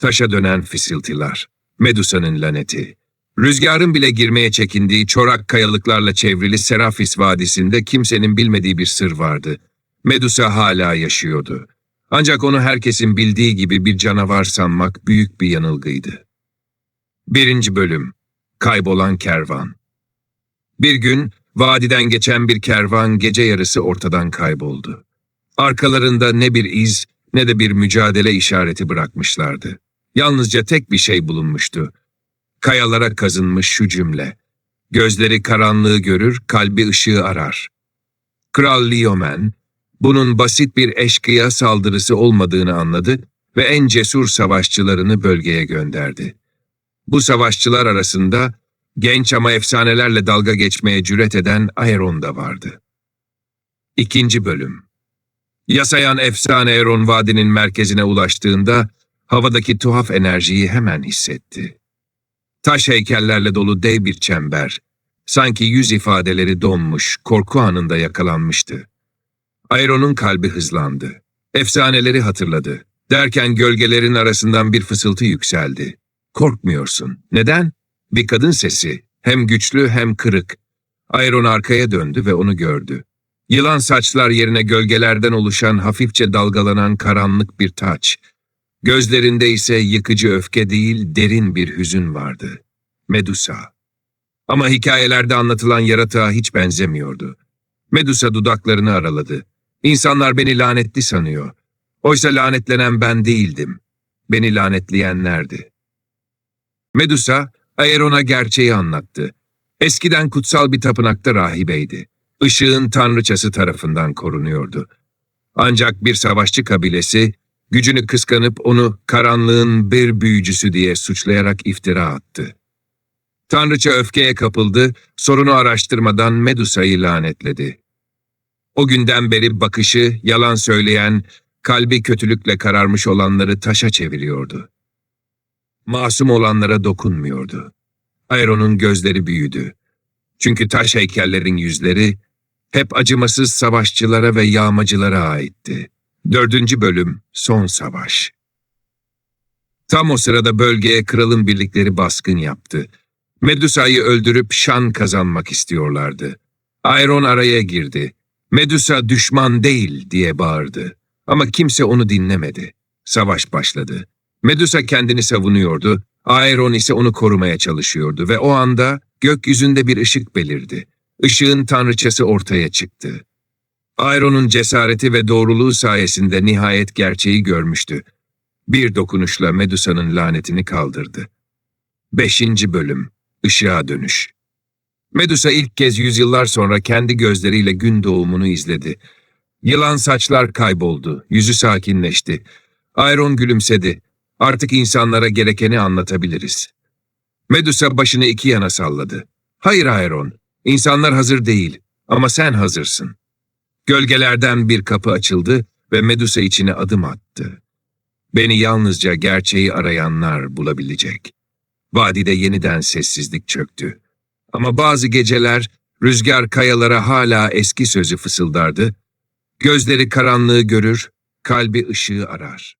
Taşa dönen fısıltılar. Medusa'nın laneti. Rüzgarın bile girmeye çekindiği çorak kayalıklarla çevrili Serafis Vadisi'nde kimsenin bilmediği bir sır vardı. Medusa hala yaşıyordu. Ancak onu herkesin bildiği gibi bir canavar sanmak büyük bir yanılgıydı. Birinci Bölüm Kaybolan Kervan Bir gün vadiden geçen bir kervan gece yarısı ortadan kayboldu. Arkalarında ne bir iz ne de bir mücadele işareti bırakmışlardı. Yalnızca tek bir şey bulunmuştu. Kayalara kazınmış şu cümle. Gözleri karanlığı görür, kalbi ışığı arar. Kral Liomen, bunun basit bir eşkıya saldırısı olmadığını anladı ve en cesur savaşçılarını bölgeye gönderdi. Bu savaşçılar arasında genç ama efsanelerle dalga geçmeye cüret eden Aeron da vardı. İkinci Bölüm Yasayan efsane Aeron vadinin merkezine ulaştığında havadaki tuhaf enerjiyi hemen hissetti. Taş heykellerle dolu dev bir çember, sanki yüz ifadeleri donmuş, korku anında yakalanmıştı. Aeron'un kalbi hızlandı. Efsaneleri hatırladı. Derken gölgelerin arasından bir fısıltı yükseldi. Korkmuyorsun. Neden? Bir kadın sesi. Hem güçlü hem kırık. Aeron arkaya döndü ve onu gördü. Yılan saçlar yerine gölgelerden oluşan hafifçe dalgalanan karanlık bir taç. Gözlerinde ise yıkıcı öfke değil derin bir hüzün vardı. Medusa. Ama hikayelerde anlatılan yaratığa hiç benzemiyordu. Medusa dudaklarını araladı. İnsanlar beni lanetli sanıyor. Oysa lanetlenen ben değildim. Beni lanetleyenlerdi. Medusa, Aeron'a gerçeği anlattı. Eskiden kutsal bir tapınakta rahibeydi. Işığın tanrıçası tarafından korunuyordu. Ancak bir savaşçı kabilesi, gücünü kıskanıp onu karanlığın bir büyücüsü diye suçlayarak iftira attı. Tanrıça öfkeye kapıldı, sorunu araştırmadan Medusa'yı lanetledi. O günden beri bakışı, yalan söyleyen, kalbi kötülükle kararmış olanları taşa çeviriyordu. Masum olanlara dokunmuyordu. Aeron'un gözleri büyüdü. Çünkü taş heykellerin yüzleri hep acımasız savaşçılara ve yağmacılara aitti. Dördüncü bölüm Son Savaş Tam o sırada bölgeye kralın birlikleri baskın yaptı. Medusa'yı öldürüp şan kazanmak istiyorlardı. Aeron araya girdi. Medusa düşman değil diye bağırdı. Ama kimse onu dinlemedi. Savaş başladı. Medusa kendini savunuyordu, Aeron ise onu korumaya çalışıyordu ve o anda gökyüzünde bir ışık belirdi. Işığın tanrıçası ortaya çıktı. Aeron'un cesareti ve doğruluğu sayesinde nihayet gerçeği görmüştü. Bir dokunuşla Medusa'nın lanetini kaldırdı. Beşinci Bölüm Işığa Dönüş Medusa ilk kez yüzyıllar sonra kendi gözleriyle gün doğumunu izledi. Yılan saçlar kayboldu, yüzü sakinleşti. Aeron gülümsedi. Artık insanlara gerekeni anlatabiliriz. Medusa başını iki yana salladı. Hayır Aeron, insanlar hazır değil ama sen hazırsın. Gölgelerden bir kapı açıldı ve Medusa içine adım attı. Beni yalnızca gerçeği arayanlar bulabilecek. Vadide yeniden sessizlik çöktü. Ama bazı geceler rüzgar kayalara hala eski sözü fısıldardı. Gözleri karanlığı görür, kalbi ışığı arar.